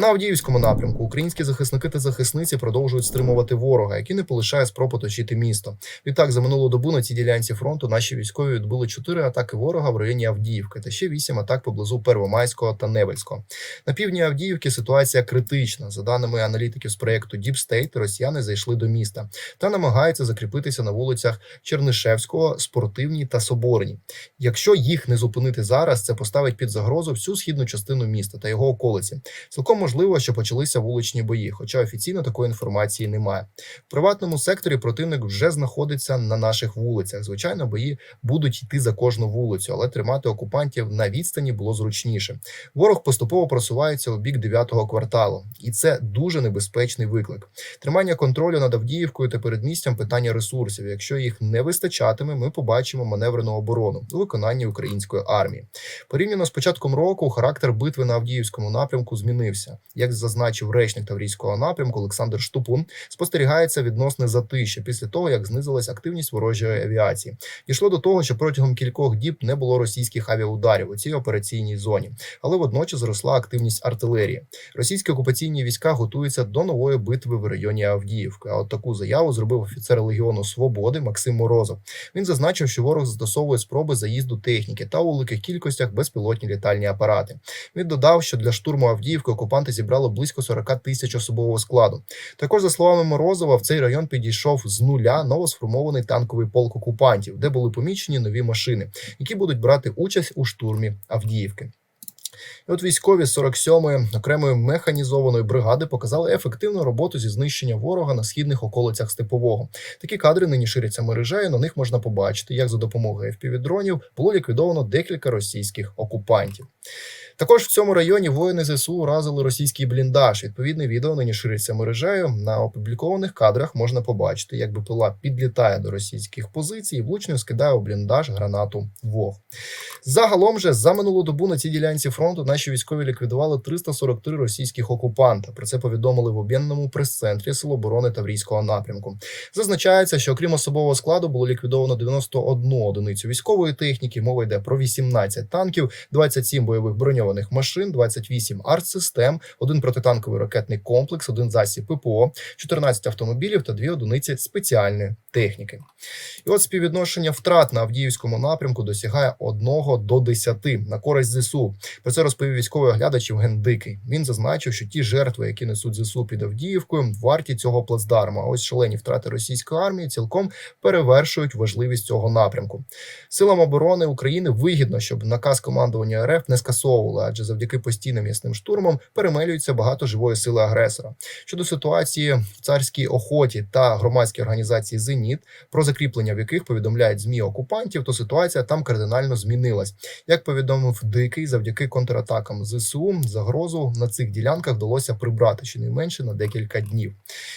На Авдіївському напрямку українські захисники та захисниці продовжують стримувати ворога, який не полишає спроб оточити місто. Відтак, за минулу добу на цій ділянці фронту наші військові відбили чотири атаки ворога в районі Авдіївки та ще вісім атак поблизу Первомайського та Невельського. На півдні Авдіївки ситуація критична. За даними аналітиків з проєкту Deep State, росіяни зайшли до міста та намагаються закріпитися на вулицях Чернишевського, Спортивній та Соборній. Якщо їх не зупинити зараз, це поставить під загрозу всю східну частину міста та його околиці. Цілком можливо, що почалися вуличні бої, хоча офіційно такої інформації немає. В приватному секторі противник вже знаходиться на наших вулицях. Звичайно, бої будуть йти за кожну вулицю, але тримати окупантів на відстані було зручніше. Ворог поступово просувається у бік 9-го кварталу, і це дуже небезпечний виклик. Тримання контролю над Авдіївкою та передмістям питання ресурсів. Якщо їх не вистачатиме, ми побачимо маневрену оборону у виконанні української армії. Порівняно з початком року, характер битви на Авдіївському напрямку змінився. Як зазначив речник Таврійського напрямку Олександр Штупун, спостерігається відносне затище після того, як знизилась активність ворожої авіації. Дійшло до того, що протягом кількох діб не було російських авіаударів у цій операційній зоні, але водночас зросла активність артилерії. Російські окупаційні війська готуються до нової битви в районі Авдіївки. А от таку заяву зробив офіцер Легіону Свободи Максим Морозов. Він зазначив, що ворог застосовує спроби заїзду техніки та у великих кількостях безпілотні літальні апарати. Він додав, що для штурму Авдіївки окупанти зібрали близько 40 тисяч особового складу. Також, за словами Морозова, в цей район підійшов з нуля новосформований танковий полк окупантів, де були помічені нові машини, які будуть брати участь у штурмі Авдіївки. І от військові з 47-ї окремої механізованої бригади показали ефективну роботу зі знищення ворога на східних околицях Степового. Такі кадри нині ширяться мережею. На них можна побачити, як за допомогою FPV-дронів було ліквідовано декілька російських окупантів. Також в цьому районі воїни ЗСУ уразили російський бліндаж. Відповідне відео нині шириться мережею. На опублікованих кадрах можна побачити, як БПЛА підлітає до російських позицій і влучно скидає у бліндаж гранату ВОГ. Загалом же за минулу добу на цій ділянці фронту наші військові ліквідували 343 російських окупанта. Про це повідомили в об'єднаному прес-центрі Сил оборони Таврійського напрямку. Зазначається, що окрім особового складу було ліквідовано 91 одиницю військової техніки. Мова йде про 18 танків, 27 бойових броньованих машин, 28 артсистем, один протитанковий ракетний комплекс, один засіб ППО, 14 автомобілів та дві одиниці спеціальної техніки. І от співвідношення втрат на Авдіївському напрямку досягає 1 до 10 на користь ЗСУ. Про це розповів військовий оглядач Євген Дикий. Він зазначив, що ті жертви, які несуть ЗСУ під Авдіївкою, варті цього плацдарму. А ось шалені втрати російської армії цілком перевершують важливість цього напрямку. Силам оборони України вигідно, щоб наказ командування РФ не скасовували, адже завдяки постійним ясним штурмам перемелюється багато живої сили агресора. Щодо ситуації в царській охоті та громадській організації Зеніт, про закріплення в яких повідомляють змі окупантів, то ситуація там кардинально змінилась. Як повідомив Дикий, завдяки контратакам ЗСУ загрозу на цих ділянках вдалося прибрати щонайменше на декілька днів.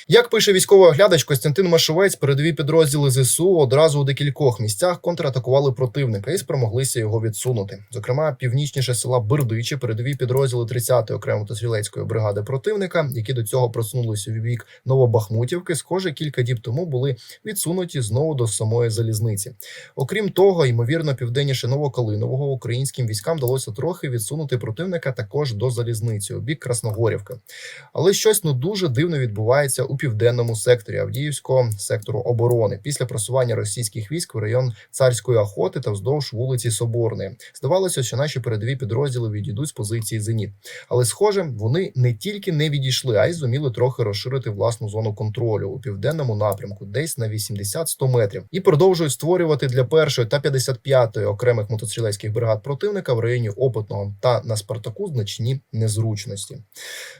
Як пише військовий оглядач Костянтин Машовець, передові підрозділи ЗСУ одразу у декількох місцях контратакували противника і спромоглися його відсунути. Зокрема, північніше села Бердичі, передові підрозділи 30-ї окремо мотострілецької бригади противника, які до цього просунулися в бік Новобахмутівки, схоже, кілька діб тому були відсунуті знову до самої залізниці. Окрім того, ймовірно, південніше Новокалинового українським військам вдалося трохи відсунути противника також до залізниці у бік Красногорівки. Але щось ну дуже дивно відбувається у південному секторі Авдіївського сектору оборони після просування російських військ в район царської охоти та вздовж вулиці Соборної. Здавалося, що наші передові підрозділи відійдуть з позиції зеніт. Але, схоже, вони не тільки не відійшли, а й зуміли трохи розширити власну зону контролю у південному напрямку, десь на 80-100 метрів, і продовжують створювати для першої та 55-ї окремих мотострілецьких бригад противника в районі опитного та на Спартаку значні незручності.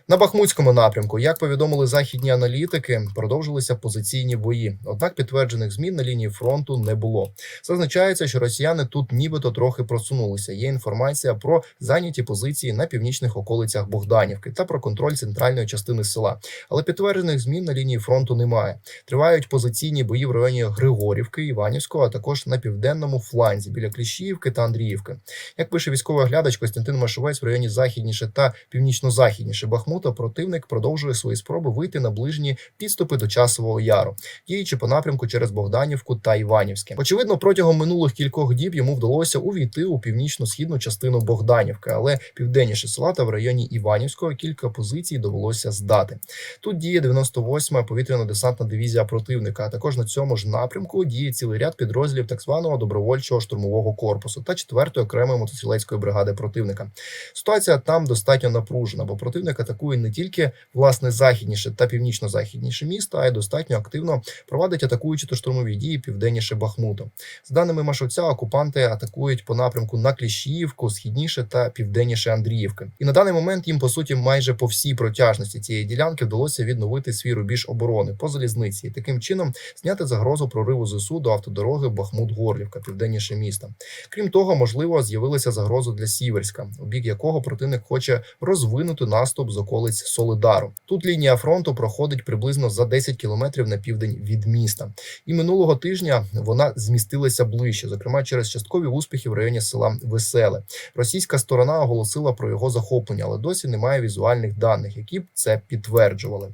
На Бахмутському напрямку, як повідомили західні аналітики, продовжилися позиційні бої. Однак підтверджених змін на лінії фронту не було. Зазначається, що росіяни тут нібито трохи просунулися. Є інформація про зайняті позиції на північних околицях Богданівки та про контроль центральної частини села. Але підтверджених змін на лінії фронту немає. Тривають позиційні бої в районі Григорівки, Іванівського, а також на південному фланзі біля Кліщіївки та Андріївки. Як пише військовий оглядач Костянтин Машовець в районі західніше та північно-західніше Бахмута, противник продовжує свої спроби вийти на ближні підступи до часового яру, діючи по напрямку через Богданівку та Іванівське. Очевидно, протягом минулих кількох діб йому вдалося увійти у північно-східну частину Богданівки, але південніше села та в районі Іванівського кілька позицій довелося здати. Тут діє 98-ма повітряно-десантна дивізія противника. А також на цьому ж напрямку діє цілий ряд підрозділів так званого добровольчого штурмового корпусу та 4-ї окремої мотострілецької бригади противника. Ситуація там достатньо напружена, бо противник атакує не тільки власне західніше та північно-західніше міста, а й достатньо активно провадить атакуючі та штурмові дії південніше Бахмуту. За даними Машовця, окупанти атакують по напрямку на Кліщіївку, східніше та південніше Андріївки. І на даний момент їм по суті майже по всій протяжності цієї ділянки вдалося відновити свій рубіж оборони по залізниці і таким чином зняти загрозу прориву ЗСУ до автодороги Бахмут-Горлівка, південніше міста. Крім того, можливо, з'явилася загроза для Сіверська, у бік якого противник хоче розвинути наступ з околиць Солидару. Тут лінія фронту проходить приблизно за 10 кілометрів на південь від міста. І минулого тижня вона змістилася ближче, зокрема через часткові успіхи в районі села Веселе. Російська сторона оголосила про його захоплення, але досі немає візуальних даних, які б це підтверджували.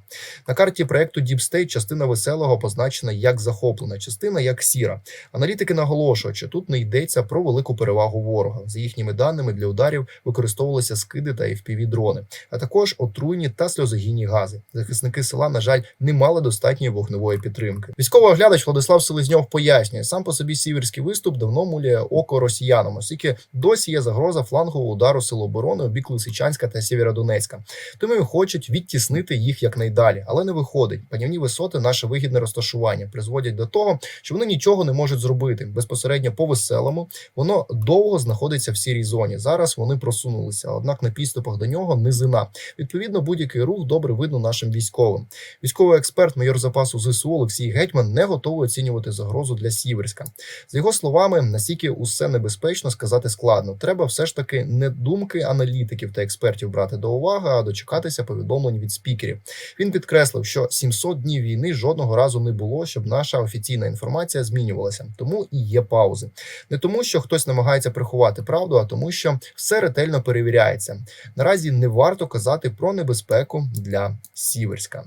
На карті проекту State частина веселого позначена як захоплена, частина як сіра. Аналітики наголошують, що тут не йдеться про велику перевагу ворога. За їхніми даними для ударів використовувалися скиди та fpv дрони, а також отруйні та сльозогінні гази. Захисники села, на жаль, не мали достатньої вогневої підтримки. Військовий оглядач Владислав Селезньов пояснює, сам по собі сіверський виступ давно муляє око росіянам, оскільки досі є загроза флангового удару сил оборони у бік Лисичанська та Сєвєродонецька. Тому хочуть відтіснити їх якнайдалі, але не виходить. Панівні висоти, наше вигідне розташування призводять до того, що вони нічого не можуть зробити безпосередньо по веселому. Воно довго знаходиться в сірій зоні. Зараз вони просунулися, однак на підступах до нього низина. Відповідно, будь-який рух добре видно нашим військовим. Військовий експерт, майор запасу ЗСУ Олексій Гетьман не готовий оцінювати загрозу для Сіверська. За його словами, настільки усе небезпечно сказати складно. Треба все ж таки не думки аналітиків та експертів брати до уваги, а дочекатися повідомлень від спікерів. Він підкреслив, що 700 днів війни жодного разу не було, щоб наша офіційна інформація змінювалася. Тому і є паузи. Не тому, що хтось намагається приховати правду, а тому, що все ретельно перевіряється. Наразі не варто казати про небезпеку для Сіверська.